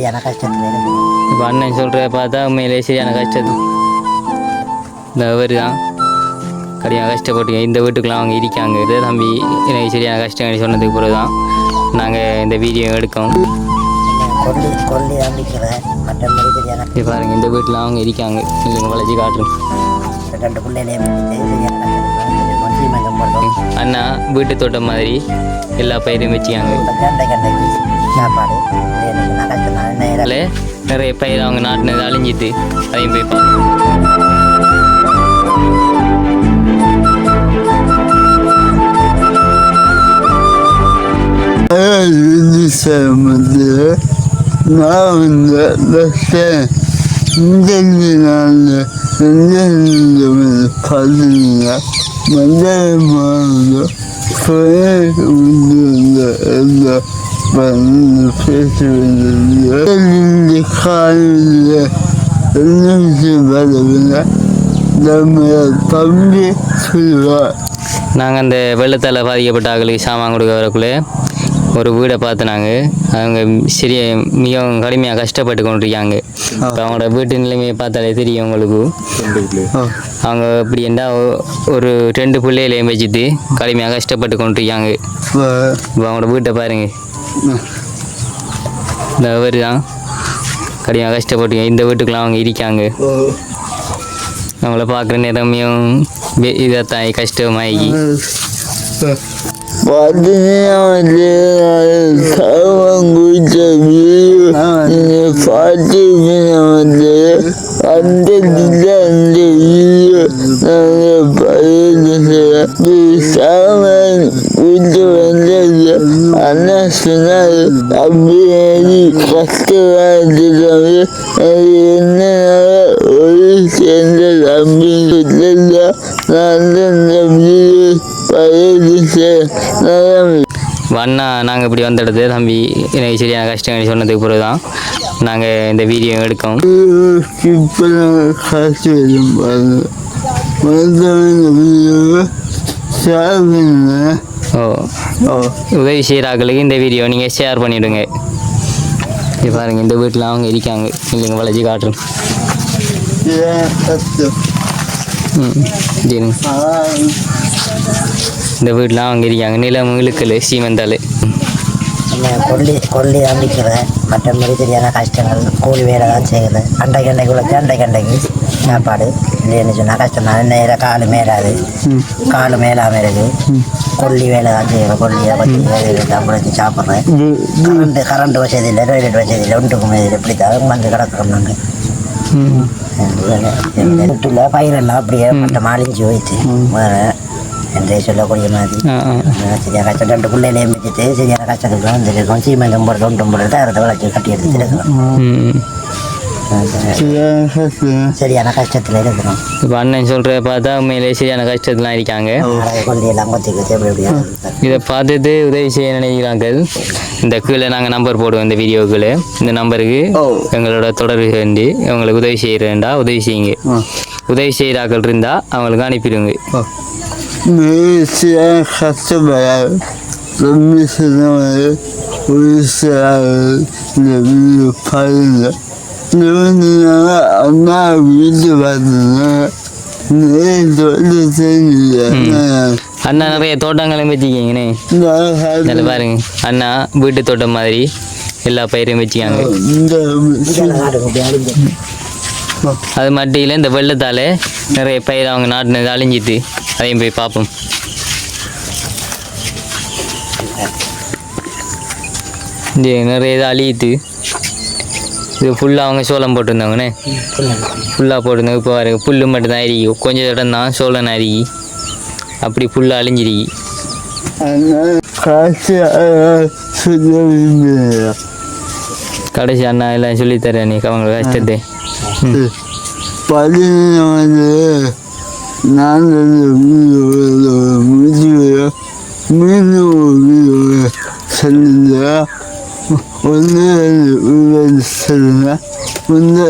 சரியான கஷ்டத்தில் இப்போ அண்ணன் சொல்கிற பார்த்தா உண்மையிலே சரியான கஷ்டம் இந்த அவர் தான். கடியாக கஷ்டப்பட்டு இந்த வீட்டுக்குலாம் அவங்க இருக்காங்க இது தம்பி எனக்கு சரியான கஷ்டம் சொன்னதுக்கு பிறகு தான் நாங்கள் இந்த வீடியோ எடுக்கோம். இது பாருங்கள் இந்த வீட்டில் அவங்க இருக்காங்க. இல்லைங்க வளைச்சி காட்டுறோம் ரெண்டு பிள்ளைகளையும் அண்ணா வீட்டு தோட்டம் மாதிரி எல்லா பயிரும் வச்சுக்காங்க. சாப்பாடு அதில் நிறைய பயிர் அவங்க நாட்டினது அழிஞ்சிட்டு அதையும் போய் பார்ப்போம். வந்து நான் வந்து பஸ்ஸேன் இந்த நாள் பார்த்தீங்கன்னா மதுரை மாவட்டம் பேசுவது காலையில் என்ன நம்ம தம்பி சொல்லுவார் நாங்கள் அந்த வெள்ளத்தால் பாதிக்கப்பட்ட ஆட்களுக்கு சாமான் கொடுக்க வரக்குள்ளே ஒரு வீடை பார்த்து நாங்கள் அவங்க சிறிய மிகவும் கடுமையாக கஷ்டப்பட்டு கொண்டிருக்காங்க. இப்போ அவங்களோட வீட்டு நிலைமையை பார்த்தாலே தெரியும் உங்களுக்கு. அவங்க இப்படி இருந்தால் ஒரு ரெண்டு பிள்ளைகளையும் வச்சுட்டு கடுமையாக கஷ்டப்பட்டு கொண்டிருக்காங்க. இப்போ அவங்களோட வீட்டை பாருங்க. இந்த அவர் தான். கடுமையாக கஷ்டப்பட்டு இந்த வீட்டுக்குலாம் அவங்க இருக்காங்க. நம்மளை பார்க்குற நேரமையும் இதைத்தான் கஷ்டமாகி. சாமான் வீட்டு வந்தது அண்ணா சொன்னார் அப்படியே அது என்னன்னால ஒரு சேர்ந்த தம்பி இல்லை நான் வீடு பயிர் நான் அண்ணா நாங்கள் இப்படி வந்த இடத்துல தம்பி எனக்கு சரியான கஷ்டம் சொன்னதுக்கு பிறகு தான் நாங்கள் இந்த வீடியோ எடுக்கோம் இப்போதான் ஓ ஓ. உதவி செய்கிறாக்களுக்கு இந்த வீடியோ நீங்கள் ஷேர் பண்ணிவிடுங்க இது பாருங்கள் இந்த வீட்டில் அவங்க இருக்காங்க. இல்லைங்க வளைச்சி காட்டுறேன் ஏன் கஷ்டம் ம் சரிங்க இந்த வீட்டில் அவங்க இருக்காங்க. நிலம் இழுக்கல் சீமந்தாள். என்ன கொல்லி கொல்லி நம்பிக்கிறேன் மற்றபடி சரியான கஷ்டங்கள் கூலி வேலை தான் செய்யுது. அண்டை கண்டைக்குள்ள அண்டை கண்டைக்கு சாப்பாடு. இல்லைன்னு சொன்னால் கஷ்டம் தான். நேரம் காலு மேலாது. காலு மேலாம இருக்கு கொல்லி வேலை தான் செய்யணும் கொல்லியை பற்றி வேலை தான் பிடிச்சி சாப்பிட்றேன். கரண்ட் கரண்ட் வசதி இல்லை டாய்லெட் வசதி இல்லை. ஒன்றுக்கும் இது இப்படி தான் வந்து கிடக்கிறோம் நாங்கள் வீட்டில் பயிரெல்லாம் அப்படியே மற்ற மாலிஞ்சு போயிட்டு வேற. என்றே சொல்லக்கூடிய மாதிரி ஆ ஆ சரியான கஷ்டம் ரெண்டு பிள்ளையிலையும் வச்சுட்டு சரியான கஷ்டத்துக்கு வந்துருக்கோம் சீமெந்தம் போடுறது ஒன்றும் போடுறது அதை வளர்ச்சி கட்டி எடுத்துட்டு இருக்கிறோம் ம் ஏன் கஷ்டம் சரியான கஷ்டத்தில் இருக்கிறோம் இப்போ அண்ணன் சொல்கிற பார்த்தா உண்மையிலே சரியான கஷ்டத்துலாம் இருக்காங்க இதை பார்த்துட்டு உதவி செய்ய நினைக்கிறார்கள் இந்த கீழே நாங்கள் நம்பர் போடுவோம் இந்த வீடியோக்குள்ளே இந்த நம்பருக்கு. எங்களோட தொடர்பு வேண்டி உங்களுக்கு உதவி செய்கிறேன்டா உதவி செய்யுங்க உதவி செய்கிறாக்கள் இருந்தால் அவங்களுக்கு அனுப்பிடுங்க மேசியாக கஷ்டப்படாது ரொம்ப சொன்னவர் ஒரு சில இந்த வீடு பாருங்க நாங்கள் அண்ணா வீட்டு பார்த்தோம்னா நேற்று வந்து செஞ்சு அண்ணா நிறைய தோட்டங்களும் வச்சுக்கிங்கண்ணே இதில் பாருங்க. அண்ணா வீட்டு தோட்டம் மாதிரி எல்லா பயிரையும் வச்சுக்காங்க இந்த அது மட்டும் இந்த வெள்ளத்தால் நிறைய பயிர் அவங்க நாட்டினது அழிஞ்சிட்டு அதையும் போய் பார்ப்போம். இது நிறைய இது அழியுது இது ஃபுல்லாக அவங்க சோளம் போட்டிருந்தாங்கண்ணே. ஃபுல்லாக போட்டிருந்தாங்க. இப்போ பாருங்க புல் மட்டும்தான் அரிக்கி கொஞ்சம் இடம் தான் சோளம் அரிக்கி அப்படி ஃபுல்லாக அழிஞ்சிருக்கி. கடைசி அண்ணா எல்லாம் சொல்லித்தரேன் நீ அவங்க கஷ்டத்தை. ம். பதினொன்று நான் முடிவு மீண்டும் ஒரு சொல்லுங்க ஒன்று சொல்லுங்க ஒன்று